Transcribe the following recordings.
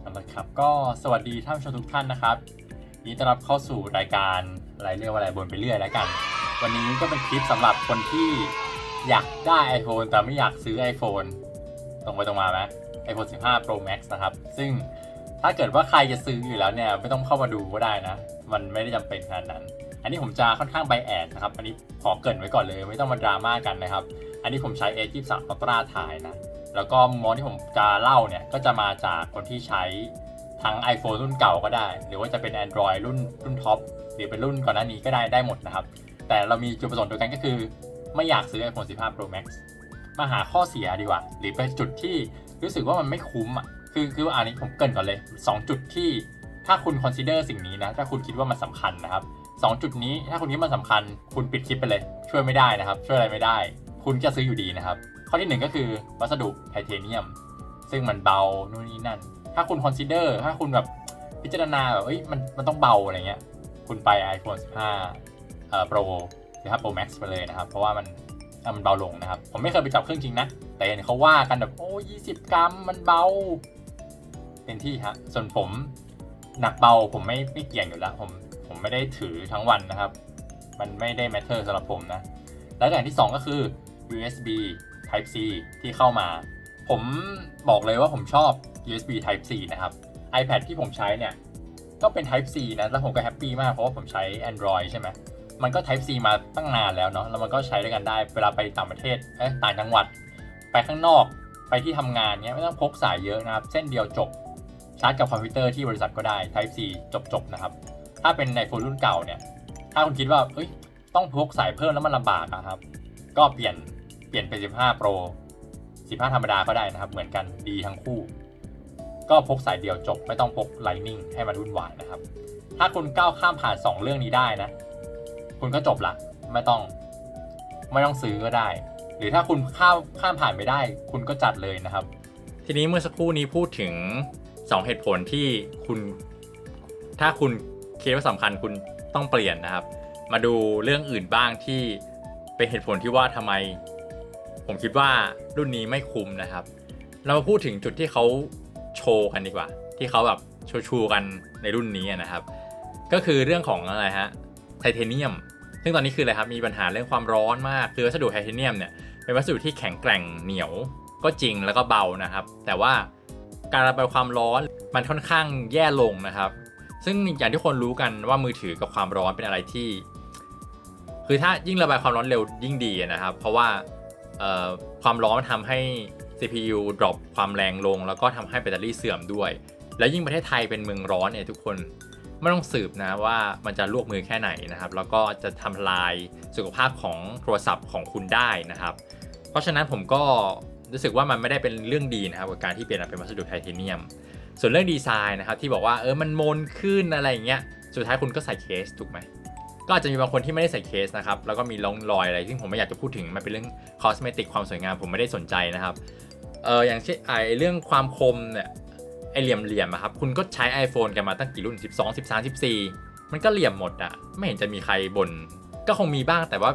เอาละครับก็สวัสดีท่านผู้ชมทุกท่านนะครับยินดีต้อนรับเข้าสู่รายการอะไรเรียกว่าอะไรบนไปเรื่อยแล้วกัน วันนี้ก็เป็นคลิปสำหรับคนที่อยากได้ iPhone แต่ไม่อยากซื้อ iPhone ตรงไปตรงมาไหม iPhone 15 Pro Max นะครับ ซึ่งถ้าเกิดว่าใครจะซื้ออยู่แล้วเนี่ยไม่ต้องเข้ามาดูก็ได้นะ มันไม่ได้จำเป็นขนาดนั้น อันนี้ผมจะค่อนข้างไบแอดนะครับ อันนี้ขอเกรินไว้ก่อนเลย ไม่ต้องมาดราม่ากันนะครับ อันนี้ผมใช้ A23 Ultra ถ่ายนะ แล้วก็มุมมองที่ผมจะเล่าเนี่ยก็จะมาจากคนที่ใช้ทั้ง iPhone รุ่นเก่าก็ได้ หรือว่าจะเป็น Android รุ่นรุ่นท็อปหรือเป็นรุ่นก่อนหน้านี้ก็ได้ได้หมดนะครับ แต่เรามีจุดประสงค์เดียวกันก็คือ ไม่อยากซื้อ iPhone 15 Pro Max มาหาข้อเสียดีกว่า หรือเป็นจุดที่รู้สึกว่ามันไม่คุ้มอะคือคืออันนี้ผมเกินก่อนเลย 2 จุดที่ถ้าคุณ consider สิ่งนี้นะ ถ้าคุณคิดว่ามันสำคัญนะครับ 2 จุดนี้ถ้าคุณคิดว่ามันสำคัญ คุณปิดคลิปไปเลย ช่วยไม่ได้นะครับ ช่วยอะไรไม่ได้ คุณจะซื้ออยู่ดีนะครับ ข้อที่หนึ่งก็คือวัสดุไทเทเนียม ซึ่งมันเบานู่นนี่นั่น ถ้าคุณ consider ถ้าคุณแบบพิจารณาแบบเอ้ยมันมันต้องเบาอะไรเงี้ย คุณไป iPhone 15เอ่อ Pro 15 Pro Max ไปเลยนะครับ เพราะว่ามันมันเบาลงนะครับ ผมไม่เคยไปจับเครื่องจริงนะ แต่เห็นเขาว่ากันแบบโอ้20กรัมมันเบาเป็นที่ฮะส่วนผมหนักเบาผมไม่ไม่เกี่ยงอยู่แล้วผมผมไม่ได้ถือทั้งวันนะครับ มันไม่ได้ matter สำหรับผมนะ แล้วอย่างที่สองก็คือ USB Type C ที่เข้ามา ผมบอกเลยว่าผมชอบ USB Type C นะครับ iPad ที่ผมใช้เนี่ย ก็เป็น Type C นะ แล้วผมก็แฮปปี้มากเพราะว่าผมใช้ Android ใช่ไหมมันก็ Type C มาตั้งนานแล้วเนาะ แล้วมันก็ใช้ด้วยกันได้ เวลาไปต่างประเทศเอ้ยต่างจังหวัด ไปข้างนอก ไปที่ทำงานเนี้ยไม่ต้องพกสายเยอะนะครับ เส้นเดียวจบ ชาร์จกับคอมพิวเตอร์ที่บริษัทก็ได้ Type C จบๆนะครับ ถ้าเป็นในโฟนรุ่นเก่าเนี่ย ถ้าคุณคิดว่า เอ้ย ต้องพกสายเพิ่มแล้วมันลำบากอะครับ ก็เปลี่ยน ลี่ยนเป็น 15 Pro 15 ธรรมดาก็ได้นะครับ เหมือนกันดีทั้งคู่ ก็พกสายเดียวจบไม่ต้องพก Lightning ให้มันวุ่นวายนะครับ ถ้าคุณก้าวข้ามผ่าน 2 เรื่องนี้ได้นะ คุณก็จบละไม่ต้องไม่ต้องซื้อก็ได้ หรือถ้าคุณข้ามข้ามผ่านไม่ได้ คุณก็จัดเลยนะครับ ทีนี้เมื่อสักครู่นี้พูดถึง 2 เหตุผลที่คุณ ถ้าคุณคิดว่าสำคัญคุณต้องเปลี่ยนนะครับ มาดูเรื่องอื่นบ้างที่เป็นเหตุผลที่ว่าทำไม ผมคิดว่ารุ่นนี้ไม่คุ้มนะครับ เรามาพูดถึงจุดที่เขาโชว์กันดีกว่า ที่เขาแบบโชว์ชูกันในรุ่นนี้นะครับ ก็คือเรื่องของอะไรฮะไทเทเนียม ซึ่งตอนนี้คืออะไรครับมีปัญหาเรื่องความร้อนมากคือวัสดุไทเทเนียมเนี่ยเป็นวัสดุที่แข็งแกร่งเหนียวก็จริงแล้วก็เบานะครับ แต่ว่าการระบายความร้อนมันค่อนข้างแย่ลงนะครับ ซึ่งอย่างที่คนรู้กันว่ามือถือกับความร้อนเป็นอะไรที่ คือถ้ายิ่งระบายความร้อนเร็วยิ่งดีนะครับ เพราะว่า ความร้อนมันทำให้ CPU drop ความแรงลง แล้วก็ทำให้แบตเตอรี่เสื่อมด้วย แล้วยิ่งประเทศไทยเป็นเมืองร้อนเนี่ยทุกคนไม่ต้องสืบนะว่ามันจะลวกมือแค่ไหนนะครับ แล้วก็จะทำลายสุขภาพของโทรศัพท์ของคุณได้นะครับ เพราะฉะนั้นผมก็รู้สึกว่ามันไม่ได้เป็นเรื่องดีนะครับกับการที่เปลี่ยนเป็นวัสดุไทเทเนียม ส่วนเรื่องดีไซน์นะครับที่บอกว่าเออมันมนขึ้นอะไรอย่างเงี้ยสุดท้ายคุณก็ใส่เคสถูกไหม ก็อาจจะมีบางคนที่ไม่ได้ใส่เคสนะครับ แล้วก็มีร่องรอยอะไร ซึ่งผมไม่อยากจะพูดถึง มันเป็นเรื่องคอสเมติกความสวยงามผมไม่ได้สนใจนะครับ เอออย่างเช่นไอเรื่องความคมเนี่ย ไอเหลี่ยมเหลี่ยมอะครับ คุณก็ใช้ iPhone กันมาตั้งกี่รุ่น 12 13 14 มันก็เหลี่ยมหมดอะไม่เห็นจะมีใครบ่น ก็คงมีบ้าง แต่ว่า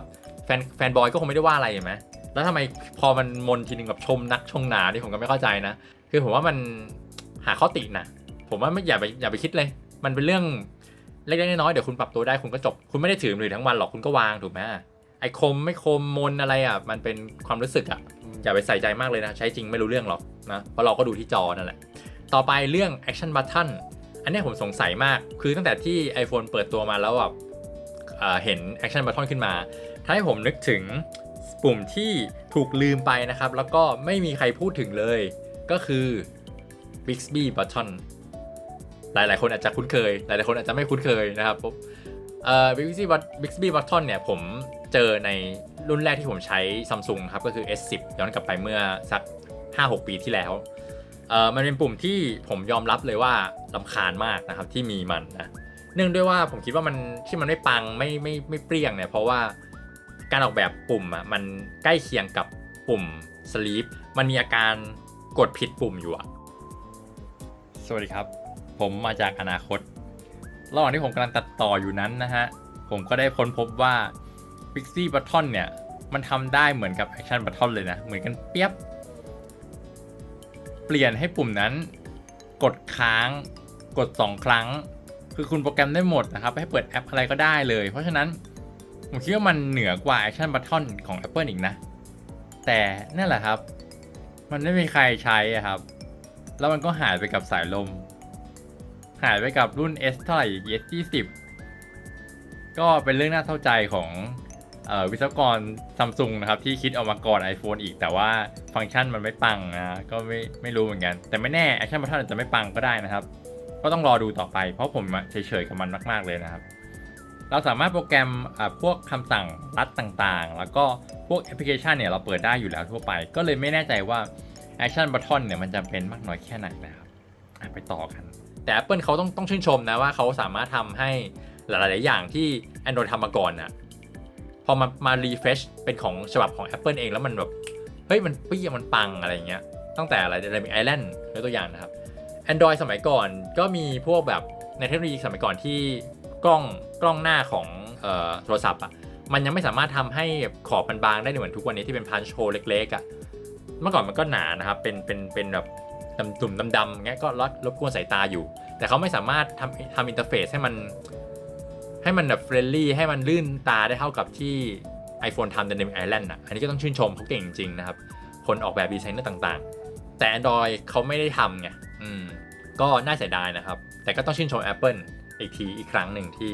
แฟนแฟนบอยก็คงไม่ได้ว่าอะไรเห็นไหมแล้วทำไมพอมันมนทีนึงแบบชมนักชงหนาที่ผมก็ไม่เข้าใจนะ คือผมว่ามันหาข้อตินะ ผมว่าไม่อย่าไปอย่าไปคิดเลย มันเป็นเรื่อง เล็กๆน้อยๆเดี๋ยวคุณปรับตัวได้คุณก็จบ คุณไม่ได้ถือมือถือทั้งวันหรอกคุณก็วางถูกไหมไอคมไม่คมมนอะไรอะมันเป็นความรู้สึกอะอย่าไปใส่ใจมากเลยนะ ใช้จริงไม่รู้เรื่องหรอกนะเพราะเราก็ดูที่จอนั่นแหละ ต่อไปเรื่อง action button อันเนี้ยผมสงสัยมากคือตั้งแต่ที่ iPhone เปิดตัวมาแล้วแบบเอ่อเห็น action button ขึ้นมาทำให้ผมนึกถึงปุ่มที่ถูกลืมไปนะครับ แล้วก็ไม่มีใครพูดถึงเลย ก็คือ Bixby button หลายๆ คนอาจจะคุ้นเคย หลายๆ คนอาจจะไม่คุ้นเคยนะครับผมเอ่อ Bixby But- Bixby Button เนี่ยผมเจอในรุ่นแรกที่ผมใช้ Samsung ครับก็คือ S10 ย้อนกลับไปเมื่อสัก 5-6 ปีที่แล้วเอ่อมันเป็นปุ่มที่ผมยอมรับเลยว่าลำคาญมากนะครับที่มีมันนะเนื่องด้วยว่าผมคิดว่ามันที่มันไม่ปังไม่ไม่ไม่เปรี้ยงเนี่ยเพราะว่าการออกแบบปุ่มอะมันใกล้เคียงกับปุ่ม sleep มันมีอาการกดผิดปุ่มอยู่อะสวัสดีครับ ผมมาจากอนาคต ระหว่างที่ผมกำลังตัดต่ออยู่นั้นนะฮะ ผมก็ได้ค้นพบว่า Pixie Button เนี่ย มันทำได้เหมือนกับ Action Button เลยนะ เหมือนกันเปียบ เปลี่ยนให้ปุ่มนั้น กดค้าง กด 2 ครั้ง คือคุณโปรแกรมได้หมดนะครับ ให้เปิดแอปอะไรก็ได้เลย เพราะฉะนั้น ผมคิดว่ามันเหนือกว่า Action Button ของ Apple อีกนะ แต่นั่นแหละครับ มันไม่มีใครใช้ครับ แล้วมันก็หายไปกับสายลม หายไปกับรุ่น S เท่าไหร่ S 20ก็เป็นเรื่องน่าเศร้าใจของออวิศวกรซัมซุงนะครับ ที่คิดออกมาก่อน iPhone อีก แต่ว่าฟังก์ชันมันไม่ปังนะก็ไม่ไม่รู้เหมือนกัน แต่ไม่แน่ Action Button อาจจะไม่ปังก็ได้นะครับ ก็ต้องรอดูต่อไป เพราะผมเฉยๆกับมันมาก ๆเลยนะครับ เราสามารถโปรแกรมพวกคำสั่งรัดต่างๆ แล้วก็พวกแอปพลิเคชันเนี่ยเราเปิดได้อยู่แล้วทั่วไป ก็เลยไม่แน่ใจว่า Action Button เนี่ยมันจำเป็นมากน้อยแค่ไหนนะครับไปต่อกัน แต่ Apple เขาต้องต้องชื่นชมนะว่าเขาสามารถทำให้หลาย ๆ อย่างที่ Android ทำมาก่อนน่ะพอมามา refresh เป็นของฉบับของ Apple เองแล้วมันแบบเฮ้ยมันเปี้ยมันปังอะไรอย่างเงี้ยตั้งแต่อะไรอะไรมีไอแลนด์ยกตัวอย่างนะครับ Android สมัยก่อนก็มีพวกแบบในเทคโนโลยีสมัยก่อนที่กล้องกล้องหน้าของโทรศัพท์อะมันยังไม่สามารถทำให้ขอบมันบางได้เหมือนทุกวันนี้ที่เป็นพันโชเล็กๆอะเมื่อก่อนมันก็หนานะครับเป็นเป็นเป็นแบบ ตุ่มดำๆเงี้ยก็รบรบกวนสายตาอยู่ แต่เขาไม่สามารถทำทำอินเทอร์เฟซให้มัน ให้มันแบบเฟรนลี่ให้มันลื่นตาได้เท่ากับที่ iPhone ทำใน Dynamic Island อะอันนี้ก็ต้องชื่นชมเขาเก่งจริงๆนะครับ คนออกแบบดีไซเนอร์ต่างๆ แต่ Android เขาไม่ได้ทำไงอืมก็น่าเสียดายนะครับ แต่ก็ต้องชื่นชม Apple อีกทีอีกครั้งหนึ่งที่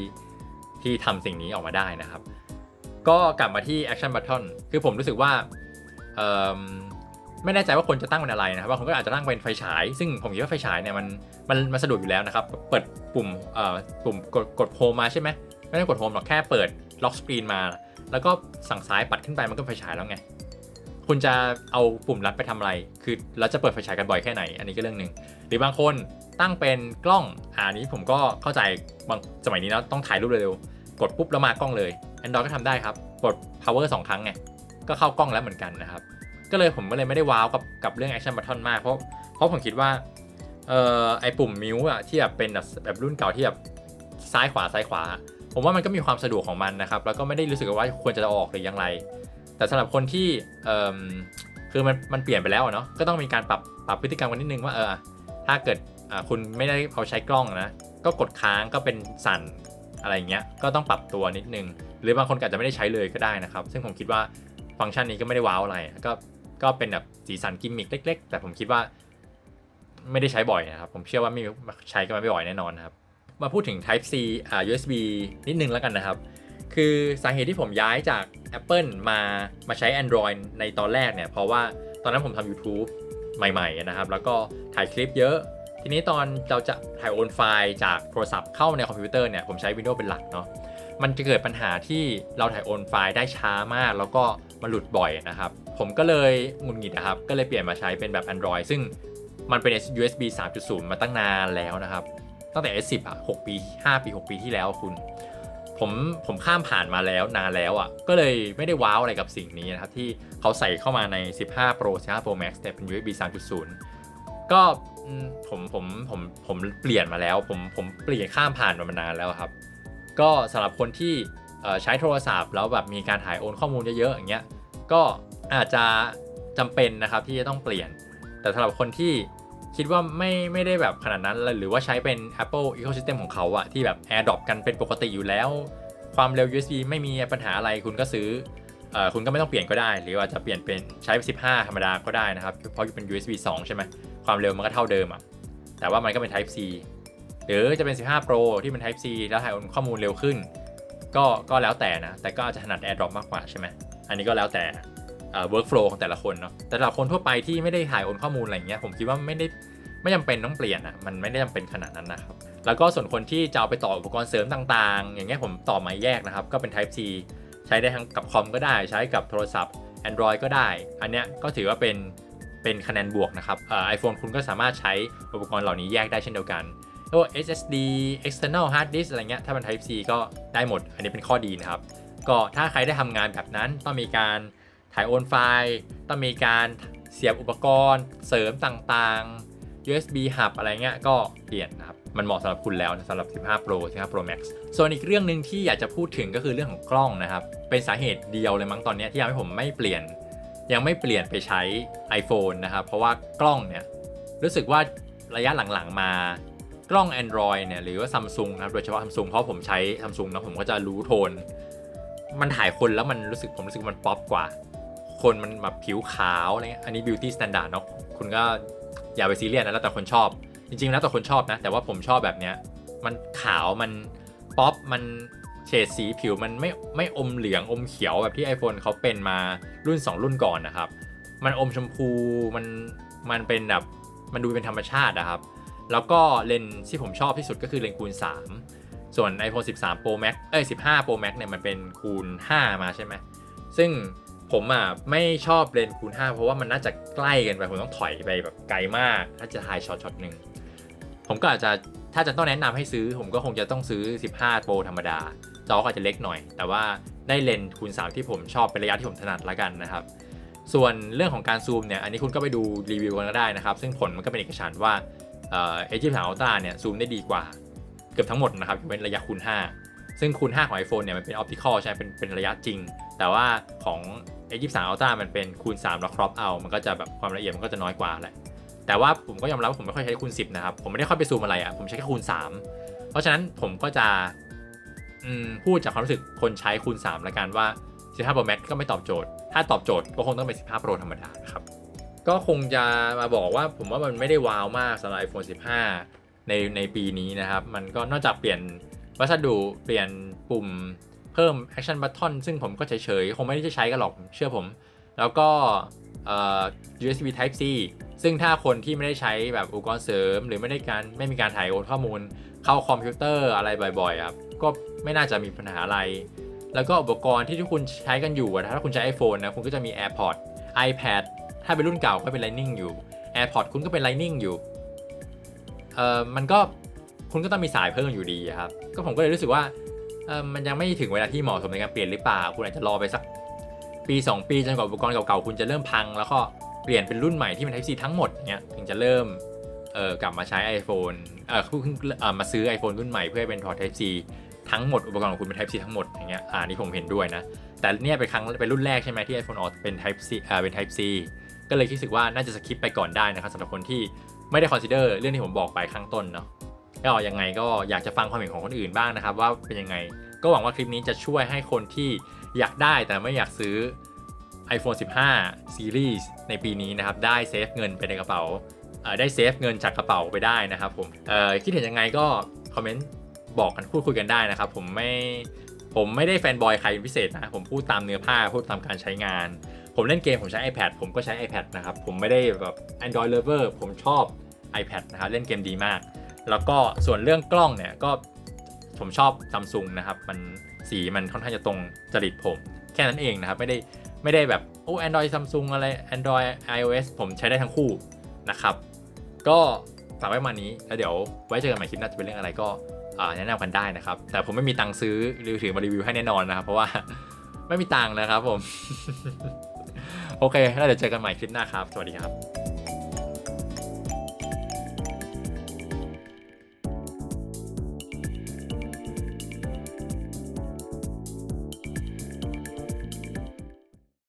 ที่ทำสิ่งนี้ออกมาได้นะครับ ก็กลับมาที่ Action Button คือผมรู้สึกว่าเอิ่ม ไม่แน่ใจว่าคนจะตั้งเป็นอะไรนะครับบางคนก็อาจจะตั้งเป็นไฟฉาย ซึ่งผมคิดว่าไฟฉายเนี่ยมันมันมันสะดวกอยู่แล้วนะครับ เปิดปุ่มเอ่อปุ่มกดกดโฮมมาใช่ไหมไม่ต้องกดโฮมหรอกแค่เปิดล็อกสกรีนมา แล้วก็สั่งซ้ายปัดขึ้นไปมันก็ไฟฉายแล้วไงคุณจะเอาปุ่มลัดไปทำอะไร คือเราจะเปิดไฟฉายกันบ่อยแค่ไหน อันนี้ก็เรื่องหนึ่ง หรือบางคนตั้งเป็นกล้องอันนี้ผมก็เข้าใจบางสมัยนี้นะต้องถ่ายรูปเร็วๆ กดปุ๊บแล้วมากล้องเลย Android ก็ทำได้ครับ กด power 2 ครั้งไง ก็เข้ากล้องแล้วเหมือนกันนะครับ ก็เลยผมก็เลยไม่ได้ว้าวกับกับเรื่อง action button มาก เพราะเพราะผมคิดว่าเอ่อไอปุ่มมิวอะที่แบบเป็นแบบแบบรุ่นเก่าที่แบบซ้ายขวาซ้ายขวา ผมว่ามันก็มีความสะดวกของมันนะครับ แล้วก็ไม่ได้รู้สึกว่าควรจะอออกหรือย่างไร แต่สำหรับคนที่เอ่อคือมันมันเปลี่ยนไปแล้วเนาะก็ต้องมีการปรับปรับพฤติกรรมกันนิดนึงว่าเออถ้าเกิดอ่าคุณไม่ได้เอาใช้กล้องนะก็กดค้างก็เป็นสั่นอะไรอย่างเงี้ยก็ต้องปรับตัวนิดนึง หรือบางคนอาจจะไม่ได้ใช้เลยก็ได้นะครับ ซึ่งผมคิดว่าฟังก์ชันนี้ก็ไม่ได้ว้าวอะไรก็ ก็เป็นแบบสีสันกิมมิคเล็ก ๆ แต่ผมคิดว่าไม่ได้ใช้บ่อยนะครับ ผมเชื่อว่าไม่ใช้กันไม่บ่อยแน่นอนนะครับ มาพูดถึง Type C อ่า USB นิดนึงแล้วกันนะครับ คือสาเหตุที่ผมย้ายจาก Apple มามาใช้ Android ในตอนแรกเนี่ย เพราะว่าตอนนั้นผมทำ YouTube ใหม่ๆนะครับ แล้วก็ถ่ายคลิปเยอะ ทีนี้ตอนเราจะถ่ายโอนไฟล์จากโทรศัพท์เข้าในคอมพิวเตอร์เนี่ย ผมใช้ Windows เป็นหลักเนาะ มันจะเกิดปัญหาที่เราถ่ายโอนไฟล์ได้ช้ามาก แล้วก็มันหลุดบ่อยนะครับ ผมก็เลยหงุดหงิดนะครับ ก็เลยเปลี่ยนมาใช้เป็นแบบ Android ซึ่งมันเป็น USB 3.0 มาตั้งนานแล้วนะครับ ตั้งแต่ S10 อะ6ปี 5 ปี 6 ปีที่แล้วคุณ ผมผมข้ามผ่านมาแล้วนานแล้วอะ ก็เลยไม่ได้ว้าวอะไรกับสิ่งนี้นะครับ ที่เขาใส่เข้ามาใน 15 Pro 15 Pro Max แต่เป็น USB 3.0 ก็อืมผมผมผมผมเปลี่ยนมาแล้ว ผมผมเปลี่ยนข้ามผ่านมามานานแล้วครับ ก็สำหรับคนที่ใช้โทรศัพท์แล้วแบบมีการถ่ายโอนข้อมูลเยอะๆอย่างเงี้ยก็อาจจะจำเป็นนะครับที่จะต้องเปลี่ยน แต่สำหรับคนที่คิดว่าไม่ไม่ได้แบบขนาดนั้น หรือว่าใช้เป็น Apple Ecosystem ของเขาอะที่แบบ AirDrop กันเป็นปกติอยู่แล้ว ความเร็ว USB ไม่มีปัญหาอะไรคุณก็ซื้ออคุณก็ไม่ต้องเปลี่ยนก็ได้ หรืออาจจะเปลี่ยนเป็นใช้ 15 ธรรมดาก็ได้นะครับ เพราะเป็น USB 2 ใช่ไหมความเร็วมันก็เท่าเดิมอะแต่ว่ามันก็เป็น Type C หรือจะเป็น 15 Pro ที่เป็น Type C แล้วถ่ายโอนข้อมูลเร็วขึ้น ก็ก็แล้วแต่นะ แต่ก็อาจจะถนัด AirDrop มากกว่าใช่ไหมอันนี้ก็แล้วแต่เอ่อ workflow ของแต่ละคนเนาะแต่สำหรับคนทั่วไปที่ไม่ได้ถ่ายโอนข้อมูลอะไรเงี้ยผมคิดว่าไม่ได้ไม่จำเป็นต้องเปลี่ยนอะมันไม่ได้จำเป็นขนาดนั้นนะครับ แล้วก็ส่วนคนที่จะเอาไปต่ออุปกรณ์เสริมต่างๆ อย่างเงี้ยผมต่อไม้แยกนะครับ ก็เป็น Type C ใช้ได้ทั้งกับคอมก็ได้ใช้กับโทรศัพท์ Android ก็ได้ อันเนี้ยก็ถือว่าเป็นเป็นคะแนนบวกนะครับเอ่อ iPhone คุณก็สามารถใช้อุปกรณ์เหล่านี้แยกได้เช่นเดียวกัน แล้ว SSD external hard disk อะไรเงี้ย ถ้าเป็น Type C ก็ได้หมด อันนี้เป็นข้อดีนะครับ ก็ถ้าใครได้ทำงานแบบนั้น ต้องมีการถ่ายโอนไฟล์ ต้องมีการเสียบอุปกรณ์ เสริมต่างๆ USB hub อะไรเงี้ย ก็เปลี่ยนนะครับ มันเหมาะสำหรับคุณแล้วนะสำหรับ 15 Pro 15 Pro Max ส่วนอีกเรื่องหนึ่งที่อยากจะพูดถึงก็คือเรื่องของกล้องนะครับ เป็นสาเหตุเดียวเลยมั้งตอนนี้ที่ทำให้ผมไม่เปลี่ยน ยังไม่เปลี่ยนไปใช้ iPhone นะครับ เพราะว่ากล้องเนี่ยรู้สึกว่าระยะหลังๆมา กล้อง Android เนี่ยหรือว่า Samsung นะครับโดยเฉพาะ Samsung เพราะผมใช้ Samsung นะผมก็จะรู้โทน มันถ่ายคนแล้วมันรู้สึกผมรู้สึกมันป๊อปกว่า คนมันแบบผิวขาวอะไรเงี้ยอันนี้ beauty standard เนาะคุณก็อย่าไปซีเรียสนะแล้วแต่คนชอบ จริงๆแล้วแต่คนชอบนะ แต่ว่าผมชอบแบบเนี้ยมันขาวมันป๊อปมันเฉดสีผิวมันไม่ไม่อมเหลืองอมเขียวแบบที่ iPhone เขาเป็นมารุ่น 2 รุ่นก่อนนะครับ มันอมชมพูมันมันเป็นแบบมันดูเป็นธรรมชาตินะครับ แล้วก็เลนส์ที่ผมชอบที่สุดก็คือเลนส์คูณ 3 ส่วน iPhone 13 Pro Max เอ้ย 15 Pro Max เนี่ยมันเป็นคูณ 5 มาใช่ไหมซึ่งผมอะไม่ชอบเลนส์คูณ 5 เพราะว่ามันน่าจะใกล้เกันไป ผมต้องถอยไปแบบไกลมาก ถ้าจะถ่ายช็อตช็อตหนึ่งผมก็อาจจะถ้าจะต้องแนะนำให้ซื้อ ผมก็คงจะต้องซื้อ 15 Pro ธรรมดา จอก็อาจจะเล็กหน่อย แต่ว่าได้เลนส์คูณ 3 ที่ผมชอบเป็นระยะที่ผมถนัดละกันนะครับ ส่วนเรื่องของการซูมเนี่ยอันนี้คุณก็ไปดูรีวิวกันก็ได้นะครับ ซึ่งผลมันก็เป็นเอกฉันท์ว่า เอ่อ A23 Ultra เนี่ยซูมได้ดีกว่าเกือบทั้งหมดนะครับเป็นระยะคูณ 5 ซึ่งคูณ 5 ของ iPhone เนี่ยมันเป็น optical ใช่ไหมเป็นเป็นระยะจริง แต่ว่าของ A23 Ultra มันเป็นคูณ 3 แล้ว crop เอา มันก็จะแบบความละเอียดมันก็จะน้อยกว่าแหละแต่ว่าผมก็ยอมรับว่าผมไม่ค่อยใช้คูณ 10 นะครับ ผมไม่ได้ค่อยไปซูมอะไรอะ่ะ ผมใช้แค่คูณ 3 เพราะฉะนั้นผมก็จะพูดจากความรู้สึกคนใช้คูณ3แล้วกันว่า 15 Pro Max ก็ไม่ตอบโจทย์ ถ้าตอบโจทย์ก็คงต้องเป็น 15 Pro ธรรมดานะครับ ก็คงจะมาบอกว่าผมว่ามันไม่ได้ว้าวมากสำหรับ iPhone 15 ในในปีนี้นะครับ มันก็นอกจากเปลี่ยนวัสดุเปลี่ยนปุ่มเพิ่ม Action Button ซึ่งผมก็เฉยๆ คงไม่ได้จะใช้กันหรอกเชื่อผม แล้วก็ USB Type C ซึ่งถ้าคนที่ไม่ได้ใช้แบบอุปกรณ์เสริม หรือไม่ได้การไม่มีการถ่ายโอนข้อมูล เข้าคอมพิวเตอร์อะไรบ่อยๆครับก็ไม่น่าจะมีปัญหาอะไร แล้วก็อุปกรณ์ที่ทุกคุณใช้กันอยู่ถ้าคุณใช้ iPhone นะคุณก็จะมี AirPods iPad ถ้าเป็นรุ่นเก่าก็เป็น Lightning อยู่ AirPods คุณก็เป็น Lightning อยู่ เอ่อ มันก็คุณก็ต้องมีสายเพิ่มอยู่ดีครับ ก็ผมก็เลยรู้สึกว่า เออมันยังไม่ถึงเวลาที่เหมาะสมในการเปลี่ยนหรือเปล่า คุณอาจจะรอไปสักปี 2 ปีจนกว่าอุปกรณ์เก่าๆคุณจะเริ่มพัง แล้วก็เปลี่ยนเป็นรุ่นใหม่ที่เป็น Type C ทั้งหมดเงี้ยถึงจะเริ่ม เอ่อ กลับมาใช้ iPhone เออเพิ่งเอ่อ มาซื้อ iPhone รุ่นใหม่เพื่อเป็นพอร์ต Type C ทั้งหมดอุปกรณ์ของคุณเป็น Type C ทั้งหมดอย่างเงี้ย อ่านี่ผมเห็นด้วยนะ แต่เนี่ยเป็นครั้งเป็นรุ่นแรกใช่ไหมที่ iPhone ออกเป็น Type C อ่าเป็น Type C ก็เลยคิดสึกว่าน่าจะสคิปไปก่อนได้นะครับสำหรับคนที่ไม่ได้คอนซิเดอร์เรื่องที่ผมบอกไปข้างต้นเนาะก็ยังไงก็อยากจะฟังความเห็นของคนอื่นบ้างนะครับ ว่าเป็นยังไงก็หวังว่าคลิปนี้จะช่วยให้คนที่อยากได้แต่ไม่อยากซื้อ iPhone 15 Series ในปีนี้นะครับ ได้เซฟเงินไปในกระเป๋าได้เซฟเงินจากกระเป๋าไปได้นะครับผมคิดเห็นยังไงก็คอมเมนต์บอกกันพูดคุยกันได้นะครับ ผมไม่ผมไม่ได้แฟนบอยใครเป็นพิเศษนะ ผมพูดตามเนื้อผ้าพูดตามการใช้งาน ผมเล่นเกมผมใช้ iPad ผมก็ใช้ iPad นะครับ ผมไม่ได้แบบ Android lover ผมชอบ iPad นะครับ เล่นเกมดีมาก แล้วก็ส่วนเรื่องกล้องเนี่ยก็ผมชอบ Samsung นะครับ มันสีมันค่อนข้างจะตรงจริตผม แค่นั้นเองนะครับ ไม่ได้ไม่ได้แบบโอ้ Android Samsung อะไร Android iOS ผมใช้ได้ทั้งคู่นะครับ ก็ฝากไว้มานี้ แล้วเดี๋ยวไว้เจอกันใหม่คลิปหน้าจะเป็นเรื่องอะไรก็แนะนำกันได้นะครับ แต่ผมไม่มีตังค์ซื้อหรือถือมารีวิวให้แน่นอนนะครับ เพราะว่าไม่มีตังค์นะครับผม โอเคแล้วเดี๋ยวเจอกันใหม่คลิปหน้าครับ สวัสดีครับ